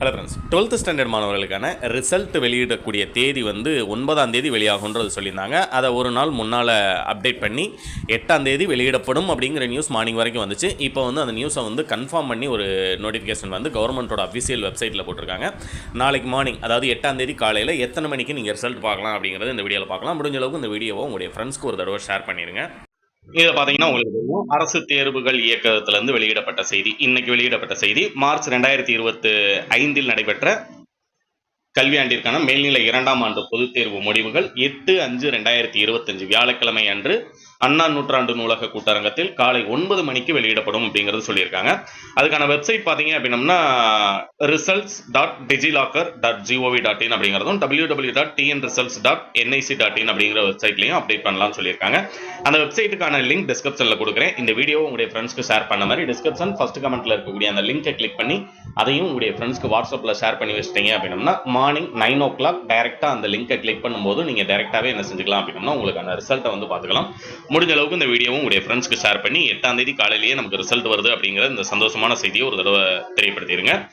Hello friends twelfth standard மாணவர்களுக்கான result வெளியிடக்கூடிய தேதி வந்து ஒன்பதாம் தேதி வெளியாகுன்றது சொல்லியிருந்தாங்க. அதை ஒரு நாள் முன்னால் அப்டேட் பண்ணி எட்டாம் தேதி வெளியிடப்படும் அப்படிங்கிற நியூஸ் மார்னிங் வரைக்கும் வந்துச்சு. இப்போ வந்து அந்த நியூஸை வந்து கன்ஃபார்ம் பண்ணி ஒரு நோட்டிஃபிகேஷன் வந்து கவர்மெண்ட்டோட அஃபிஷியல் வெப்சைட்டில் போட்டிருக்காங்க. நாளைக்கு மார்னிங் அதாவது எட்டாம் தேதி காலையில் எத்தனை மணிக்கு நீங்கள் ரிசல்ட் பார்க்கலாம் அப்படிங்கிறது இந்த வீடியோவில் பார்க்கலாம். முடிஞ்ச அளவுக்கு இந்த வீடியோவை உங்களுடைய ஃப்ரெண்ட்ஸ்க்கு ஒரு தடவை ஷேர் பண்ணிடுங்க இதில் பார்த்தீங்கன்னா உங்களுக்கு தெரியும். அரசு தேர்வுகள் இயக்கத்திலிருந்து வெளியிடப்பட்ட செய்தி. இன்னைக்கு வெளியிடப்பட்ட செய்தி மார்ச் ரெண்டாயிரத்தி இருபத்தி ஐந்தில் நடைபெற்ற கல்வியாண்டிற்கான மேல்நிலை இரண்டாம் ஆண்டு பொதுத் தேர்வு முடிவுகள் எட்டு அஞ்சு ரெண்டாயிரத்தி இருபத்தஞ்சு வியாழக்கிழமை அன்று அண்ணா நூற்றாண்டு நூலக கூட்டரங்கத்தில் காலை ஒன்பது மணிக்கு வெளியிடப்படும் அப்படிங்கிறது சொல்லியிருக்காங்க. அதுக்கான வெப்சைட் பார்த்தீங்க அப்படின்னம்னா results dot DigiLocker dot gov dot in அப்படிங்கிறதும் W W dot TN results dot NIC dot in அப்படிங்கிற வெப்சைட்லையும் அப்டேட் பண்ணலாம்னு சொல்லியிருக்காங்க. அந்த வெப்சைட்டுக்கான லிங்க் டிஸ்கிரிப்ஷனில் கொடுக்குறேன். இந்த வீடியோ உங்களுடைய ஃப்ரெண்ட்ஸ்க்கு ஷேர் பண்ண மாதிரி டிஸ்கிரிப்ஷன் ஃபர்ஸ்ட் கமெண்ட்ல இருக்கக்கூடிய அந்த லிங்கை கிளிக் பண்ணி அதையும் உங்களுடைய ஃப்ரெண்ட்ஸ்க்கு வாட்ஸ்அப்பில் ஷேர் பண்ணி வச்சிட்டீங்க அப்படின்னம்னா மார்னிங் நைன் ஓ கிளாக் டேரெக்டாக அந்த லிங்கை கிளிக் பண்ணும்போது நீங்கள் டேரெக்டாகவே என்ன செஞ்சுக்கலாம் அப்படின்னா உங்களுக்கு அந்த ரிசல்ட்டை வந்து பார்த்துக்கலாம். முடிஞ்ச அளவுக்கு இந்த வீடியோவும் உங்களுடைய ஃப்ரெண்ட்ஸ்க்கு ஷேர் பண்ணி எட்டாம் தேதி காலையிலேயே நமக்கு ரிசல்ட் வருது அப்படிங்கிற இந்த சந்தோஷமான செய்தியை ஒரு தடவை தெரியப்படுத்திடுங்க.